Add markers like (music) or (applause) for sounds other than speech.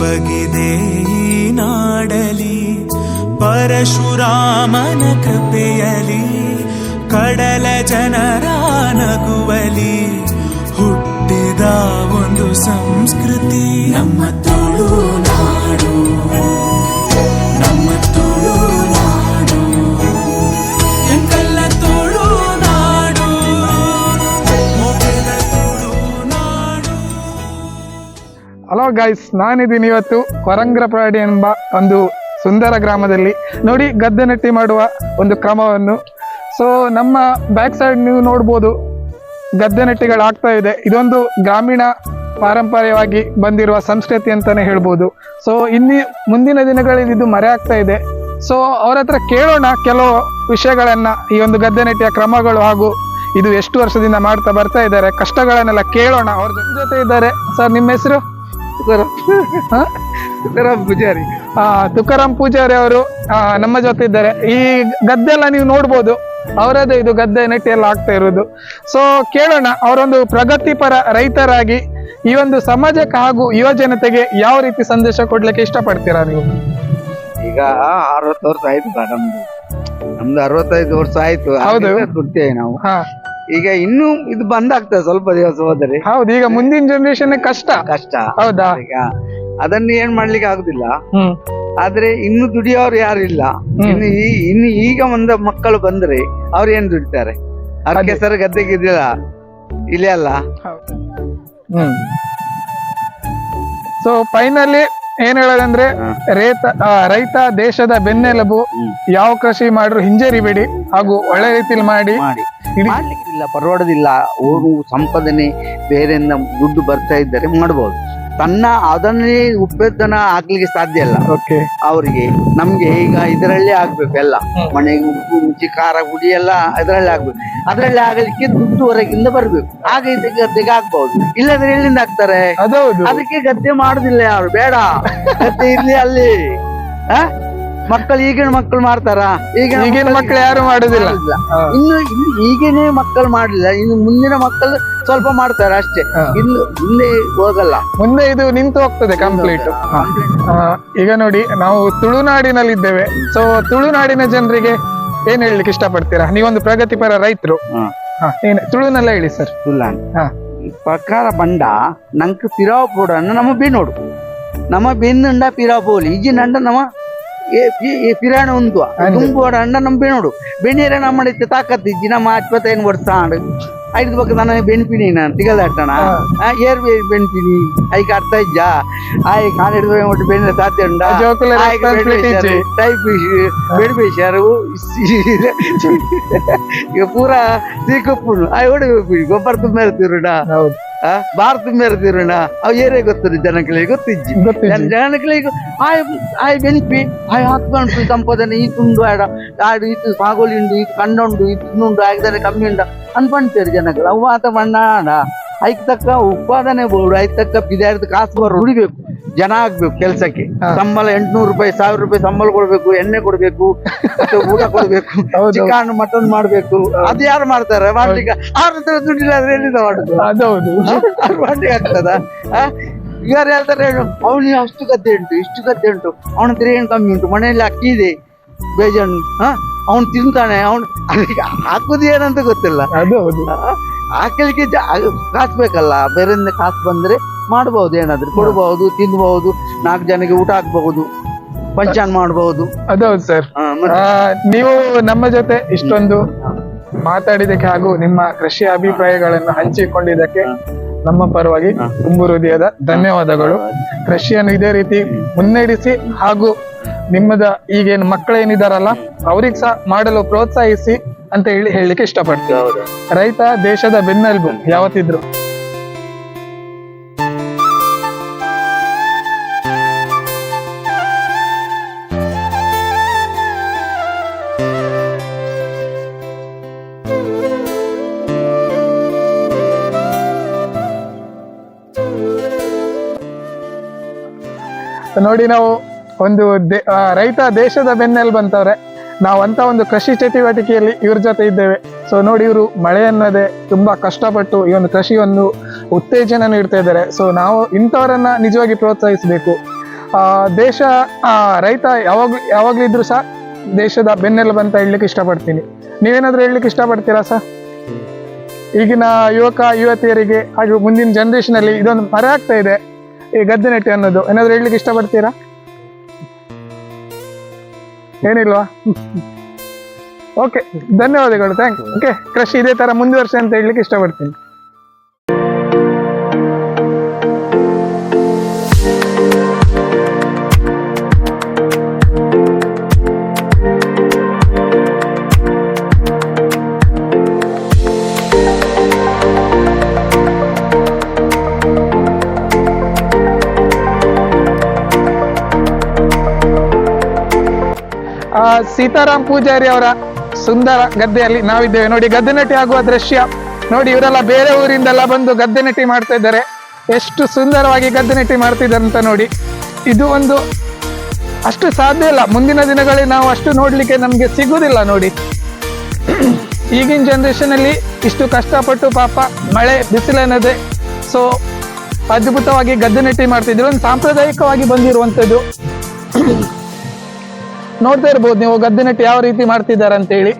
ಸೊಬಗಿದೆ ನಾಡಲಿ ಪರಶುರಾಮನ ಕೃಪೆಯಲಿ ಕಡಲ ಜನರ ನಗುವಲಿ ಹುಟ್ಟಿದ ಒಂದು ಸಂಸ್ಕೃತಿ. ನಮ್ಮ ತುಳುನಾಡು ಗೈಸ್ ನಾನಿದ್ದೀನಿ ಇವತ್ತು ಕೊರಂಗ್ರಪಾಡಿ ಎಂಬ ಒಂದು ಸುಂದರ ಗ್ರಾಮದಲ್ಲಿ. ನೋಡಿ, ಗದ್ದೆ ನೆಟ್ಟಿ ಮಾಡುವ ಒಂದು ಕ್ರಮವನ್ನು. ಸೊ ನಮ್ಮ ಬ್ಯಾಕ್ ಸೈಡ್ ನೀವು ನೋಡ್ಬೋದು ಆಗ್ತಾ ಇದೆ. ಇದೊಂದು ಗ್ರಾಮೀಣ ಪಾರಂಪರ್ಯವಾಗಿ ಬಂದಿರುವ ಸಂಸ್ಕೃತಿ ಅಂತಾನೆ ಹೇಳ್ಬೋದು. ಸೊ ಇನ್ನಿ ಮುಂದಿನ ದಿನಗಳಲ್ಲಿ ಇದು ಮರೆ ಆಗ್ತಾ ಇದೆ. ಸೊ ಅವ್ರ ಹತ್ರ ಕೇಳೋಣ ಕೆಲವು ವಿಷಯಗಳನ್ನ, ಈ ಒಂದು ಗದ್ದೆ ನೆಟ್ಟಿಯ ಕ್ರಮಗಳು ಹಾಗೂ ಇದು ಎಷ್ಟು ವರ್ಷದಿಂದ ಮಾಡ್ತಾ ಬರ್ತಾ ಇದ್ದಾರೆ, ಕಷ್ಟಗಳನ್ನೆಲ್ಲ ಕೇಳೋಣ. ಅವ್ರ ಜೊತೆ ಇದ್ದಾರೆ. ಸರ್ ನಿಮ್ಮ ಹೆಸರು? ಹಾ? ತುಕಾರಾಮ್ ಪೂಜಾರಿ. ಆ, ತುಕಾರಾಮ್ ಪೂಜಾರಿ ಅವರು ನಮ್ಮ ಜೊತೆ ಇದ್ದಾರೆ. ಈ ಗದ್ದೆ ಎಲ್ಲ ನೀವು ನೋಡ್ಬೋದು. ಅವರದೇ ಇದು ಗದ್ದೆ ನೆಟ್ಟಿ ಎಲ್ಲ ಆಗ್ತಾ ಇರೋದು. ಸೊ ಕೇಳೋಣ ಅವರೊಂದು ಪ್ರಗತಿಪರ ರೈತರಾಗಿ ಈ ಒಂದು ಸಮಾಜಕ್ಕೆ ಹಾಗೂ ಯುವ ಜನತೆಗೆ ಯಾವ ರೀತಿ ಸಂದೇಶ ಕೊಡ್ಲಿಕ್ಕೆ ಇಷ್ಟಪಡ್ತೀರಾ ನೀವು? ಈಗ ಅರವತ್ತು ವರ್ಷ ಆಯ್ತು ನಮ್ದು. ನಮ್ದು ಅರವತ್ತೈದು ವರ್ಷ ಆಯ್ತು. ಹೌದು. ನಾವು. ಹಾ. ಈಗ ಇನ್ನು ಇದು ಬಂದ್ ಆಗ್ತದೆ ಸ್ವಲ್ಪ ದಿವಸ ಹೋದರೆ. ಹೌದು ಈಗ ಮುಂದಿನ ಜನರೇಷನ್ ಕಷ್ಟ. ಕಷ್ಟ. ಹೌದಾ? ಈಗ ಅದನ್ನು ಏನ್ ಮಾಡ್ಲಿಕ್ಕೆ ಆಗುದಿಲ್ಲ. ಆದ್ರೆ ಇನ್ನು ದುಡಿಯೋರು ಯಾರು ಇಲ್ಲ. ಇನ್ನು ಈ ಇನ್ನು ಈಗ ಒಂದ ಮಕ್ಕಳು ಬಂದ್ರೆ ಅವ್ರು ಏನ್ ದುಡಿತಾರೆ? ಅದಕ್ಕೆ ಸರ್ ಗದ್ದೆಗೆ ಇದಿಲ್ಲ ಇಲ್ಲ ಅಲ್ಲ. ಹ್ಮ್. ಸೊ ಫೈನಲಿ ಏನ್ ಹೇಳೋದಂದ್ರೆ ರೈತ ಆ, ರೈತ ದೇಶದ ಬೆನ್ನೆಲುಬು. ಯಾವ ಕೃಷಿ ಮಾಡ್ರು ಹಿಂಜರಿಬೇಡಿ ಹಾಗೂ ಒಳ್ಳೆ ರೀತಿಲಿ ಮಾಡಿ ಮಾಡಿ. ಮಾಡ್ಲಿಕ್ಕಿಲ್ಲ ಪರವಾಡೋದಿಲ್ಲ. ಅವರು ಸಂಪಾದನೆ ಬೇರೆಯಿಂದ ದುಡ್ಡು ಬರ್ತಾ ಇದ್ದರೆ ಮಾಡ್ಬೋದು. ತನ್ನ ಅದನ್ನೇ ಉಪೇದನ ಆಗ್ಲಿಕ್ಕೆ ಸಾಧ್ಯ ಇಲ್ಲ. ಓಕೆ. ಅವರಿಗೆ ನಮ್ಗೆ ಈಗ ಇದರಲ್ಲೇ ಆಗ್ಬೇಕು ಎಲ್ಲ. ಮನೆಗೆ ಉಪ್ಪು ರುಚಿ ಖಾರ ಹುಡಿ ಎಲ್ಲ ಅದರಲ್ಲೇ ಆಗ್ಬೇಕು. ಅದರಲ್ಲಿ ಆಗಲಿಕ್ಕೆ ದುಡ್ಡು ಹೊರಗಿಂದ ಬರ್ಬೇಕು. ಆಗ ಇದಕ್ಕೆ ಗದ್ದೆಗೆ ಆಗ್ಬಹುದು ಇಲ್ಲದ್ರೆ ಎಲ್ಲಿಂದ ಆಗ್ತಾರೆ? ಅದಕ್ಕೆ ಗದ್ದೆ ಮಾಡುದಿಲ್ಲ ಯಾರು? ಬೇಡ. ಗದ್ದೆ ಇರ್ಲಿ ಅಲ್ಲಿ. ಆ? ಮಕ್ಕಳು ಈಗಿನ ಮಕ್ಕಳು ಮಾಡ್ತಾರ? ಈಗಿನ ಈಗಿನ ಮಕ್ಕಳು ಯಾರು ಮಾಡುದಿಲ್ಲ. ಇನ್ನು ಇನ್ನು ಈಗೇನೆ ಮಕ್ಕಳು ಮಾಡಲಿಲ್ಲ. ಇನ್ನು ಮುಂದಿನ ಮಕ್ಕಳು ಸ್ವಲ್ಪ ಮಾಡ್ತಾರೆ ಅಷ್ಟೇ. ಇನ್ನು ಮುಂದೆ ಹೋಗಲ್ಲ. ಮುಂದೆ ಇದು ನಿಂತು ಹೋಗ್ತದೆ ಕಂಪ್ಲೀಟ್ ಈಗ ನೋಡಿ ನಾವು ತುಳುನಾಡಿನಲ್ಲಿ ಇದ್ದೇವೆ ಸೊ ತುಳುನಾಡಿನ ಜನರಿಗೆ ಏನ್ ಹೇಳಲಿಕ್ಕೆ ಇಷ್ಟಪಡ್ತೀರಾ? ನೀವೊಂದು ಪ್ರಗತಿಪರ ರೈತರು. ಏನ್? ತುಳುನಲ್ಲ ಹೇಳಿ ಸರ್. ಪ್ರಕಾರ ಬಂಡ ನಂಕ್ ಪಿರಾವ್ ಪೋಡನ್ನು ನಮ್ಮ ಬೇನೋಡು ನಮ್ಮ ಬೆನ್ನುಂಡ ಪಿರಾವ್ ಪೋಲಿ ಈಜಿನಂಡ ನಮ್ಮ ಪಿರಾಣ ಉಂದು. ತುಂಬೋಡ ಅಂಡ ನಮ್ಮ ಬೇನೋಡು ಬೆಣ್ಣೀರ ನಮ್ಮ ಮಾಡಿದ್ದೆ ತಾಕತ್ತಿ ದಿನ ಇಪ್ಪತ್ತೈದು ವರ್ಷ ಆಂಡು ಐದು ಬಗ್ಗೆ ನಾನು. ಬೆಣ್ಪಿನಿ ನಾನು ತಿಗಲಾಟಣ ಏರ್ ಬೆನ್ಪಿನಿ ಐಕ್ ಅರ್ಥ ಇದ್ದಾ ಆಯ್ ಕಾಲು ಹಿಡಿದು ಒಟ್ಟು ಬೆಣ್ಣೆ ತಾತೆ ಉಂಡ. ಟೈಪ್ ಬೆಡ್ ಈಗ ಪೂರ ಸೀಕಪ್ಪು ಆಯ್ ಹೊಡಿ ಗೊಬ್ಬರ ತುಂಬ ಇರ್ತೀರಡ ಹೌದು. ಬಾರ್ ತುಂಬ ಅವ್ ಅವು ಏರೇ ಗೊತ್ತದೆ ಜನಗಳಿಗೆ ಗೊತ್ತಿಜ್ಜಿ. ಗೊತ್ತಿಜ್ಜಿ. ಜನಗಳಿಗೆ ಆಯ್ ಆಯ್ ಬೆನಿಪಿ ಆಯ್ ಹಾಕೊಂಡು ಸಂಪಾದನೆ ಈ ತುಂಡು ಆಡ ಆಡು ಇದು ಸಾಗೋಲಿ ಉಂಡು ಇದು ಕಣ್ಣುಂಡು ಇದು ತಿನ್ನುಂಡು ಆಗಿದರೆ ಕಮ್ಮಿ ಉಂಡ. ಅನ್ಕೊಂತಾರೆ ಜನಗಳು. ಅವು ಆತ ಬಣ್ಣ ಆಡ ಐಕ್ ತಕ್ಕ ಉತ್ಪಾದನೆ ಬೋರ್ಡ್ ಐಕ್ ತಕ್ಕ ಪಿದಾರ್ದ ಕಾಸು ಬರೋ ದುಡಿಬೇಕು. ಜನ ಆಗ್ಬೇಕು ಕೆಲ್ಸಕ್ಕೆ. ಸಂಬಳ ಎಂಟ್ನೂರು ರೂಪಾಯಿ ಸಾವಿರ ರೂಪಾಯಿ ಸಂಬಳ ಕೊಡ್ಬೇಕು ಎಣ್ಣೆ ಕೊಡ್ಬೇಕು ಮತ್ತೆ ಊಟ ಕೊಡ್ಬೇಕು. (laughs) ಚಿಕನ್ ಮಟನ್ ಮಾಡ್ಬೇಕು. ಅದು ಯಾರು ಮಾಡ್ತಾರೆ? ಮಾಡ್ಲಿಕ್ಕೆ ಅವ್ರ ಹತ್ರ ದುಡ್ಡಿಲ್ಲ ಆದ್ರೆ ಎಲ್ಲಿಂದ ಮಾಡುದು? ಅದೌದು ಮಾಡ್ಲಿಕ್ಕೆ ಆಗ್ತದ? ಯಾರು ಹೇಳ್ತಾರೆ ಅವನಿಗೆ ಅಷ್ಟು ಗದ್ದೆ ಉಂಟು ಇಷ್ಟು ಗದ್ದೆ ಉಂಟು. ಅವನ ಹತ್ರ ಏನು ಕಮ್ಮಿ ಉಂಟು? ಮನೆಯಲ್ಲಿ ಅಕ್ಕಿ ಇದೆ ಬೇಜಾನು ಹಾ? ಅವನು ತಿಂತಾನೆ ಅವನು (laughs) ಅದಕ್ಕೆ ಹಾಕುದು ಏನಂತ ಗೊತ್ತಿಲ್ಲ. ಅದು ಹಾಕಲಿಕ್ಕೆ ಕಾಸು ಬೇಕಲ್ಲ ಬೇರೆಯಿಂದ ಕಾಸು ಬಂದ್ರೆ ಮಾಡಬಹುದು ಏನಾದ್ರು ಕೊಡಬಹುದು ತಿನ್ಬಹುದು ನಾಲ್ಕು ಜನಕ್ಕೆ ಊಟ ಹಾಕಬಹುದು ಪಂಚಾನ್ ಮಾಡಬಹುದು ಅದೌದು ಸರ್. ನೀವು ನಮ್ಮ ಜೊತೆ ಇಷ್ಟೊಂದು ಮಾತಾಡಿದಕ್ಕೆ ಹಾಗೂ ನಿಮ್ಮ ಕೃಷಿ ಅಭಿಪ್ರಾಯಗಳನ್ನು ಹಂಚಿಕೊಂಡಿದ್ದಕ್ಕೆ ನಮ್ಮ ಪರವಾಗಿ ತುಂಬು ಹೃದಯದ ಧನ್ಯವಾದಗಳು. ಕೃಷಿಯನ್ನು ಇದೇ ರೀತಿ ಮುನ್ನಡೆಸಿ ಹಾಗೂ ನಿಮ್ಮದ ಈಗೇನು ಮಕ್ಕಳೇನಿದಾರಲ್ಲ ಅವ್ರಿಗೆ ಸಹ ಮಾಡಲು ಪ್ರೋತ್ಸಾಹಿಸಿ ಅಂತ ಹೇಳಿ ಹೇಳಲಿಕ್ಕೆ ಇಷ್ಟಪಡ್ತೀವಿ ರೈತ ದೇಶದ ಬೆನ್ನೆಲುಬು ಯಾವತ್ತಿದ್ರು. ನೋಡಿ ನಾವು ಒಂದು ರೈತ ದೇಶದ ಬೆನ್ನೆಲುಬು ಬಂತವ್ರೆ. ನಾವು ಅಂತ ಒಂದು ಕೃಷಿ ಚಟುವಟಿಕೆಯಲ್ಲಿ ಇವ್ರ ಜೊತೆ ಇದ್ದೇವೆ. ಸೊ ನೋಡಿ ಇವರು ಮಳೆ ಅನ್ನೋದೇ ತುಂಬಾ ಕಷ್ಟಪಟ್ಟು ಈ ಒಂದು ಕೃಷಿ ಒಂದು ಉತ್ತೇಜನ ನೀಡ್ತಾ ಇದ್ದಾರೆ. ಸೊ ನಾವು ಇಂಥವರನ್ನ ನಿಜವಾಗಿ ಪ್ರೋತ್ಸಾಹಿಸಬೇಕು. ಆ, ದೇಶ ಆ, ರೈತ ಯಾವಾಗ ಯಾವಾಗ್ಲಿದ್ರು ಸಹ ದೇಶದ ಬೆನ್ನೆಲುಬು ಅಂತ ಹೇಳಲಿಕ್ಕೆ ಇಷ್ಟಪಡ್ತೀನಿ. ನೀವೇನಾದ್ರೂ ಹೇಳಲಿಕ್ಕೆ ಇಷ್ಟಪಡ್ತೀರಾ ಸರ್? ಈಗಿನ ಯುವಕ ಯುವತಿಯರಿಗೆ ಹಾಗೂ ಮುಂದಿನ ಜನರೇಷನ್ ಅಲ್ಲಿ ಇದೊಂದು ಮರೆ ಆಗ್ತಾ ಇದೆ. ಈ ಗದ್ದೆ ನೆಟ್ಟಿ ಅನ್ನೋದು. ಏನಾದ್ರು ಹೇಳಲಿಕ್ಕೆ ಇಷ್ಟಪಡ್ತೀರಾ? ಏನಿಲ್ವಾ? (laughs) ಓಕೆ ಧನ್ಯವಾದಗಳು ಥ್ಯಾಂಕ್ ಯು ಓಕೆ ಕೃಷಿ ಇದೇ ತರ ಮುಂದುವರ್ಸಿ ಅಂತ ಹೇಳಲಿಕ್ಕೆ ಇಷ್ಟಪಡ್ತೀನಿ. ಸೀತಾರಾಮ್ ಪೂಜಾರಿ ಅವರ ಸುಂದರ ಗದ್ದೆಯಲ್ಲಿ ನಾವಿದ್ದೇವೆ. ನೋಡಿ, ಗದ್ದೆ ನಟಿ ಆಗುವ ದೃಶ್ಯ. ನೋಡಿ, ಇವರೆಲ್ಲ ಬೇರೆ ಊರಿಂದೆಲ್ಲ ಬಂದು ಗದ್ದೆ ನಟಿ ಮಾಡ್ತಾ ಇದ್ದಾರೆ. ಎಷ್ಟು ಸುಂದರವಾಗಿ ಗದ್ದೆ ನಟಿ ಮಾಡ್ತಿದ್ದಾರೆ ಅಂತ ನೋಡಿ. ಇದು ಒಂದು ಅಷ್ಟು ಸಾಧ್ಯ ಇಲ್ಲ. ಮುಂದಿನ ದಿನಗಳಲ್ಲಿ ನಾವು ಅಷ್ಟು ನೋಡ್ಲಿಕ್ಕೆ ನಮಗೆ ಸಿಗುವುದಿಲ್ಲ ನೋಡಿ. ಈಗಿನ ಅಲ್ಲಿ ಇಷ್ಟು ಕಷ್ಟಪಟ್ಟು ಪಾಪ ಮಳೆ ಬಿಸಿಲೆನ್ನದೆ ಸೊ ಅದ್ಭುತವಾಗಿ ಗದ್ದೆ ನಟಿ ಮಾಡ್ತಿದ್ರು. ಒಂದು ಸಾಂಪ್ರದಾಯಿಕವಾಗಿ ಬಂದಿರುವಂಥದ್ದು. ನೋಡ್ತಾ ಇರ್ಬೋದು ನೀವು ಗದ್ದೆ ನೆಟ್ಟು ಯಾವ ರೀತಿ ಮಾಡ್ತಿದ್ದಾರೆ ಅಂತ ಹೇಳಿ